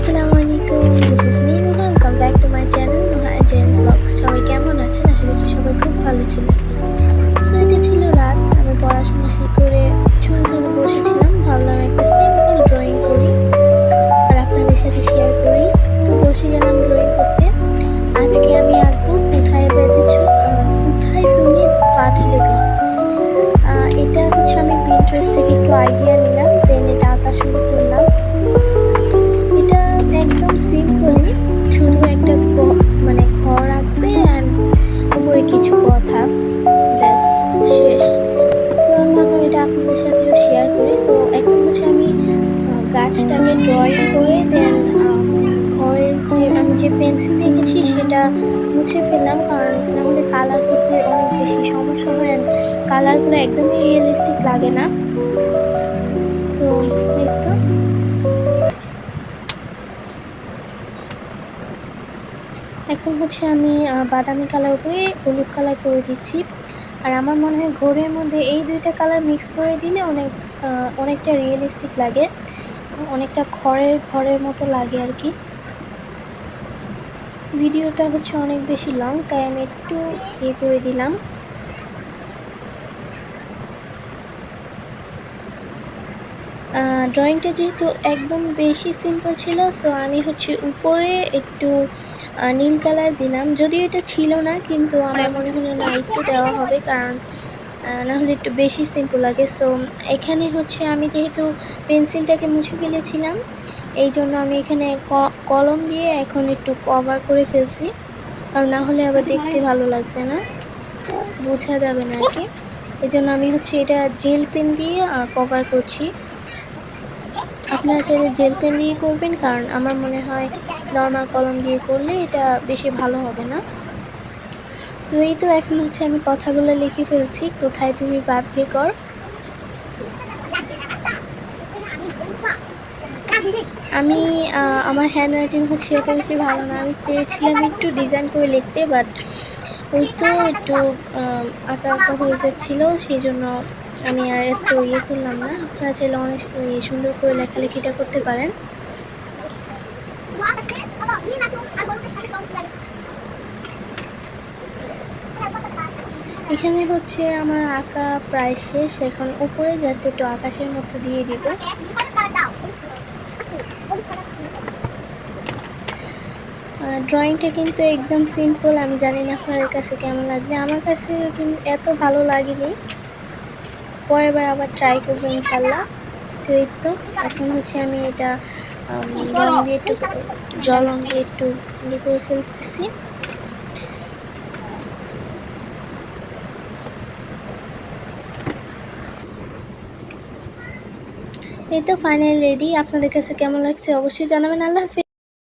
আসসালামু কিছু কথা। ব্যাস, শেষ। সো আমি এটা আপনাদের সাথেও শেয়ার করি। তো এখন হচ্ছে আমি গাছটাকে ড্রয়িং করে দেন ঘরের যে আমি যে পেন্সিল দেখেছি, সেটা মুছে ফেললাম। কারণ নাহলে কালার করতে অনেক বেশি সমস্যা হয় কালারগুলো একদমই রিয়েলিস্টিক লাগে না। সো এই এখন হচ্ছে আমি বাদামি কালার করে হলুদ কালার করে দিচ্ছি। আর আমার মনে হয় ঘরের মধ্যে এই দুইটা কালার মিক্স করে দিলে অনেক অনেকটা রিয়েলিস্টিক লাগে। অনেকটা খড়ের, ঘরের মতো লাগে আর কি। ভিডিওটা হচ্ছে অনেক বেশি লং তাই আমি একটু ইয়ে করে দিলাম। ড্রয়িংটা যেহেতু একদম বেশি সিম্পল ছিল সো আমি হচ্ছে উপরে একটু নীল কালার দিলাম। যদিও এটা ছিল না কিন্তু আমার মনে হলো না একটু দেওয়া হবে কারণ আহ, না হলে একটু বেশি সিম্পল লাগে। সো এখানে হচ্ছে আমি যেহেতু পেন্সিলটাকে মুছে ফেলেছিলাম এই জন্য আমি এখানে কলম দিয়ে এখন একটু কভার করে ফেলছি। আর না হলে আবার দেখতে ভালো লাগবে না বোঝা যাবে না আর কি। এই জন্য আমি হচ্ছে এটা জেল পেন দিয়ে কভার করছি। আপনারা চাইলে জেল পেন দিয়ে করবেন, কারণ আমার মনে হয় নর্মাল কলম দিয়ে করলে এটা বেশি ভালো হবে না। তো এই তো এখন হচ্ছে আমি কথাগুলো লিখে ফেলছি, কোথায় তুমি বাঁধবে কর? আমি আমার হ্যান্ড রাইটিং হচ্ছে এত বেশি ভালো না, আমি চেয়েছিলাম একটু ডিজাইন করে লিখতে বাট ওই তো একটু আঁকা আঁকা হয়ে যাচ্ছিল, সেই জন্য আমি আর এত ইয়ে করলাম না। আপনারা চাইলে অনেক ইয়ে সুন্দর করে লেখালেখিটা করতে পারেন। এখানে হচ্ছে আমার আঁকা প্রায় শেষ। এখন উপরে জাস্ট একটু আকাশের মতো দিয়ে দিব। ড্রয়িংটা কিন্তু একদম সিম্পল আমি জানি না আপনাদের কাছে কেমন লাগবে। আমার কাছে কিন্তু এত ভালো লাগেনি। পরের বার আবার ট্রাই করব ইনশাল্লাহ। তো এই তো, এখন হচ্ছে আমি এটা রং দিয়ে একটু, জল রং দিয়ে একটু ইয়ে করে ফেলতেছি। এই তো ফাইনাল রেডি আপনাদের কাছে কেমন লাগছে অবশ্যই জানাবেন। আল্লাহ